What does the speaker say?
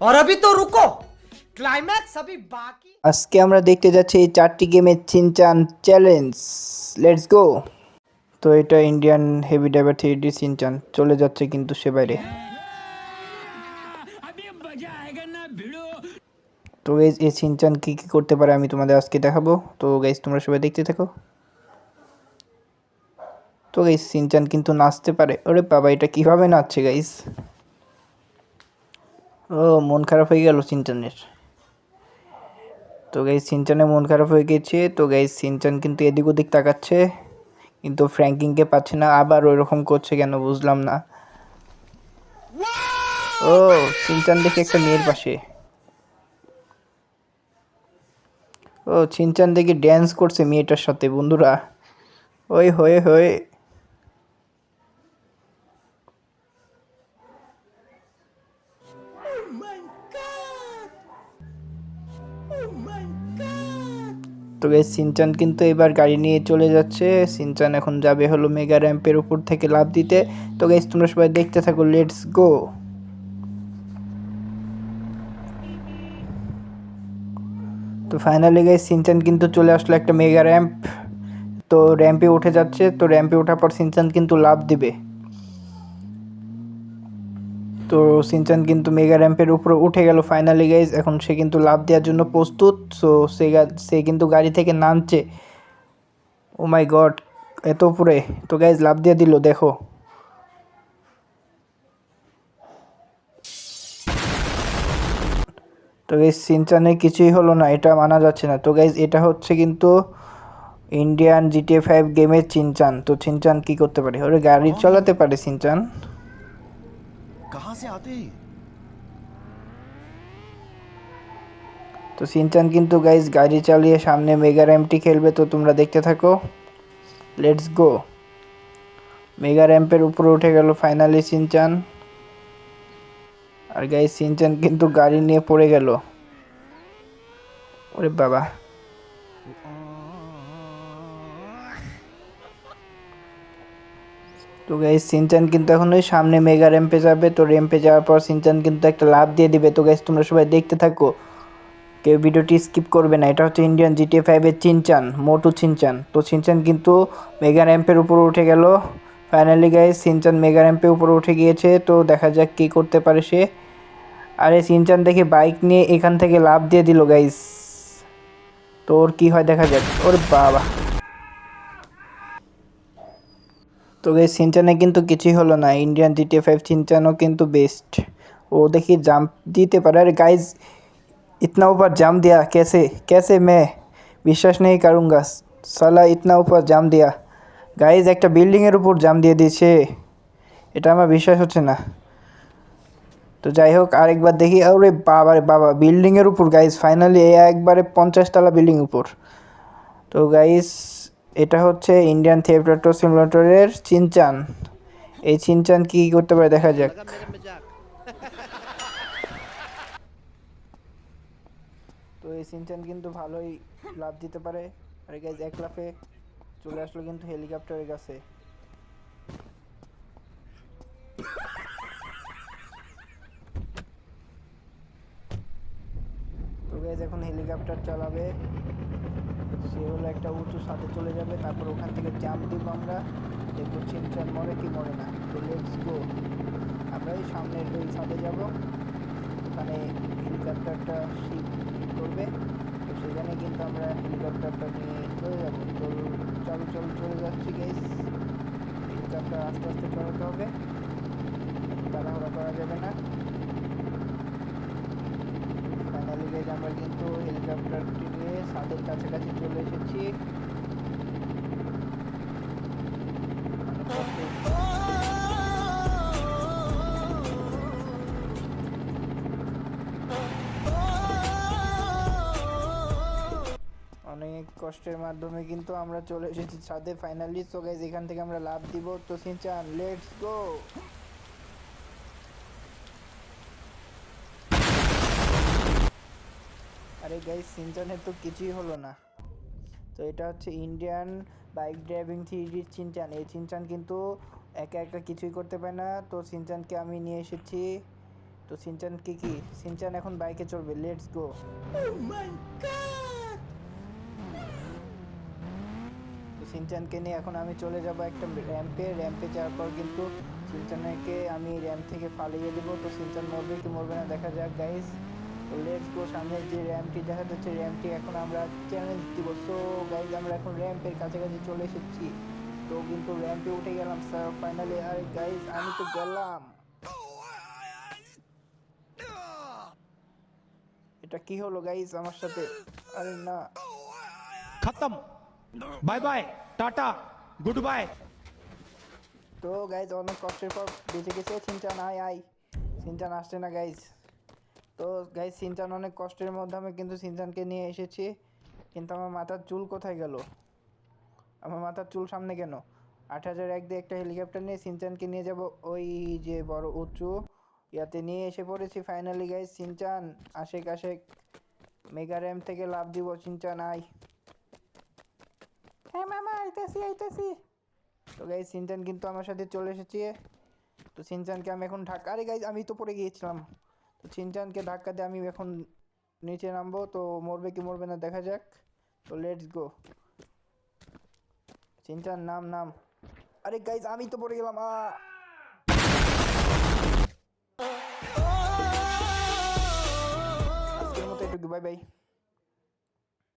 और अभी तो रुको क्लाइमैक्स अभी बाकी আজকে আমরা দেখতে যাচ্ছি এই চারটি গেমের চিনচান চ্যালেঞ্জ লেটস গো তো এটা Indian heavy driver three D Shinchan চলে যাচ্ছে কিন্তু সে বাইরে তো গাইজ এই চিনচান কী কী করতে পারে আমি তোমাদের আজকে দেখাবো তো গাইজ তোমরা সবাই দেখতে থাকো তো গাইজ চিনচান কিন্তু নাচতে পারে ওরে বাবা এটা কিভাবে নাচছে গাইজ ও, মন খারাপ হয়ে গেল চিনচানের তো গাইজ সিনচানের মন খারাপ হয়ে গেছে। তো গাইজ সিনচান কিন্তু এদিক ওদিক তাকাচ্ছে। কিন্তু ফ্র্যাঙ্কিংকে পাচ্ছে না। আবার ওইরকম করছে কেন বুঝলাম না। ও, সিনচান দেখে একটা মেয়ের পাশে। ও, সিনচান দেখে ড্যান্স করছে মেয়েটার সাথে, বন্ধুরা। ওই, হয়ে হয়ে। তো গাইজ সিনচান কিন্তু এবার গাড়ি নিয়ে চলে যাচ্ছে। সিনচান এখন যাবে হলো মেগা র্যাম্পের উপর থেকে লাভ দিতে। তো গাইজ তোমরা সবাই দেখতে থাকো লেটস গো তো ফাইনালি গাইজ সিনচান কিন্তু চলে আসলো একটা মেগা র্যাম্প তো র্যাম্পে উঠে যাচ্ছে। তো র্যাম্পে ওঠার পর সিনচান কিন্তু লাভ দিবে। তো সিনচান কিন্তু মেগা র্যাম্পের উপরে উঠে গেল ফাইনালি গাইজ এখন সে কিন্তু লাভ দেওয়ার জন্য প্রস্তুত। সো সে সে কিন্তু গাড়ি থেকে নামছে। ও মাই গড এত উপরে। তো গাইজ লাভ দিয়ে দিল দেখো। তো গাইজ সিনচানে কিছুই হলো না এটা মানা যাচ্ছে না। তো গাইজ এটা হচ্ছে কিন্তু ইন্ডিয়ান জিটিএ ফাইভ গেমের চিনচান তো চিনচান কি করতে পারে? ওরে গাড়ি চালাতে পারে সিনচান। कहाँ से आते हैं ये? তো সিনচান কিন্তু গাইজ গাড়ি চালিয়ে সামনে মেগা র্যাম্পটি খেলবে তো তোমরা দেখতে থাকো লেটস গো মেগা র্যাম্পের উপরে উঠে গেল ফাইনালি সিনচান আর গাইজ সিনচান কিন্তু গাড়ি নিয়ে পড়ে গেল ওরে বাবা তো গাইজ সিনচান কিন্তু এখন ওই সামনে মেগা র্যাম্পে যাবে। তো র্যাম্পে যাওয়ার পর সিনচান কিন্তু একটা লাভ দিয়ে দিবে। তো গাইজ তোমরা সবাই দেখতে থাকো। কেউ ভিডিওটি স্কিপ করবে না। এটা হচ্ছে ইন্ডিয়ান জিটিএ ফাইভের চিনচান মোটু চিনচান তো চিনচান কিন্তু মেগা র্যাম্পের উপরে উঠে গেল। ফাইনালি গাইজ সিনচান মেগা র্যাম্পের উপরে উঠে গিয়েছে। তো দেখা যাক কী করতে পারে সে। আরে সিনচান দেখে বাইক নিয়ে এখান থেকে লাভ দিয়ে দিল গাইজ তো ওর কী হয় দেখা যাক। ওর বাবা। তো গাইজ সিনচানে কিন্তু কিছুই হলো না ইন্ডিয়ান জিটিএ ফাইভ চিনচানও কিন্তু বেস্ট ও দেখি জাম্প দিতে পারে আরে গাইজ इतना ऊपर जाम दिया कैसे कैसे मैं বিশ্বাস নেই কারুঙ্গা সালা ইতনা উপর জাম দিয়া গাইজ একটা বিল্ডিংয়ের উপর জাম দিয়ে দিয়েছে এটা আমার বিশ্বাস হচ্ছে না তো যাই হোক আরেকবার দেখি আরে বাবা রে বাবা বিল্ডিংয়ের উপর গাইজ ফাইনালি একবারে পঞ্চাশ তলা বিল্ডিং উপর তো গাইজ এটা হচ্ছে ইন্ডিয়ান থিয়েটার সিমুলেটরের চিনচান এই চিনচান কী করতে পারে? দেখা যাক। তো এই সিনচান কিন্তু ভালোই লাভ দিতে পারে। আর গাইজ এক লাফে চলে আসলো কিন্তু হেলিকপ্টারের কাছে। তো গাইজ এখন হেলিকপ্টার চালাবে। সে হলো একটা উঁচু ছাদে চলে যাবে, তারপর ওখান থেকে জাম্প দিব আমরা। দেখব চিনচান মরে কি মরে না। তো লেটস গো আমরা এই সামনের ওই ছাদে যাব। ওখানে হেলিকপ্টারটা শিপ করবে। তো সেখানে কিন্তু আমরা হেলিকপ্টারটা নিয়ে চলে যাব। তো চলো চলো, চলে যাচ্ছি গাইস হেলিকপ্টার আস্তে আস্তে চলাতে হবে। তাড়াহুড়া করা যাবে না। ফাইনালি গাইজ আমরা কিন্তু হেলিকপ্টারটি ছাদের কাছাকাছি চলে এসেছি। অনেক কষ্টের মাধ্যমে কিন্তু আমরা চলে এসেছি ছাদে ফাইনালি সো গাইজ এখান থেকে আমরা লাভ দিব। তো সিনচান লেটস গো আরে গাইজ সিনচানের তো কিছুই হলো না। তো এটা হচ্ছে Indian bike driving three Shinchan এই চিনচান কিন্তু একা একা কিছুই করতে পারে না। তো সিনচানকে আমি নিয়ে এসেছি। তো সিনচান কি কি? সিনচান এখন বাইকে চড়বে। লেটস গো তো সিনচানকে নিয়ে এখন আমি চলে যাব একটা র্যাম্পে র্যাম্পে যাওয়ার পর কিন্তু সিনচানকে আমি র্যাম্প থেকে ফালিয়ে দেবো। তো সিনচান মরবে কি মরবে না দেখা যাক গাইস লেটস গো সামনে যে র্যাম্পটি দেখা যাচ্ছে র্যাম্পটি এখন আমরা চ্যালেঞ্জ দিব। সো গাইজ আমরা এখন র্যাম্পের কাছাকাছি চলে এসেছি। তো কিন্তু র্যাম্পে উঠে গেলাম স্যার ফাইনালি আরে গাইজ আমি তো গেলাম। এটা কি হলো গাইজ আমার সাথে? আরে না। খতম। Bye bye tata good bye তো গাইজ অনেক কষ্টের পর বেঁচে গেছে চিন্তা নাই আই চিন্তা আসছে না গাইজ তো গাইজ সিনচান অনেক কষ্টের মাধ্যমে কিন্তু সিনচানকে নিয়ে এসেছি। কিন্তু আমার মাথার চুল কোথায় গেল? আমার মাথার চুল সামনে কেন? আট হাজার এক দিয়ে একটা হেলিকপ্টার নিয়ে সিনচানকে নিয়ে যাব। ওই যে বড় উঁচু, ইয়াতে নিয়ে এসে পড়েছি ফাইনালি গাইজ সিনচান, আশেক আশেক। মেগা র্যাম থেকে লাভ দিব সিনচান আই হ্যাঁ মামা আইতেছি আইতেছি। তো গাইজ সিনচান কিন্তু আমার সাথে চলে এসেছে। তো সিনচানকে আমি এখন ধাক্কা আরে গাইজ আমি তো পড়ে গিয়েছিলাম। তো সিনচানকে ধাক্কা দিয়ে আমি এখন নিচে নামবো, তো মরবে কি মরবে না দেখা যাক। তো লেটস গো চিনচান, নাম নাম। আরে গাইজ আমি তো পড়ে গেলাম আ আজকের মতো একটু বাই বাই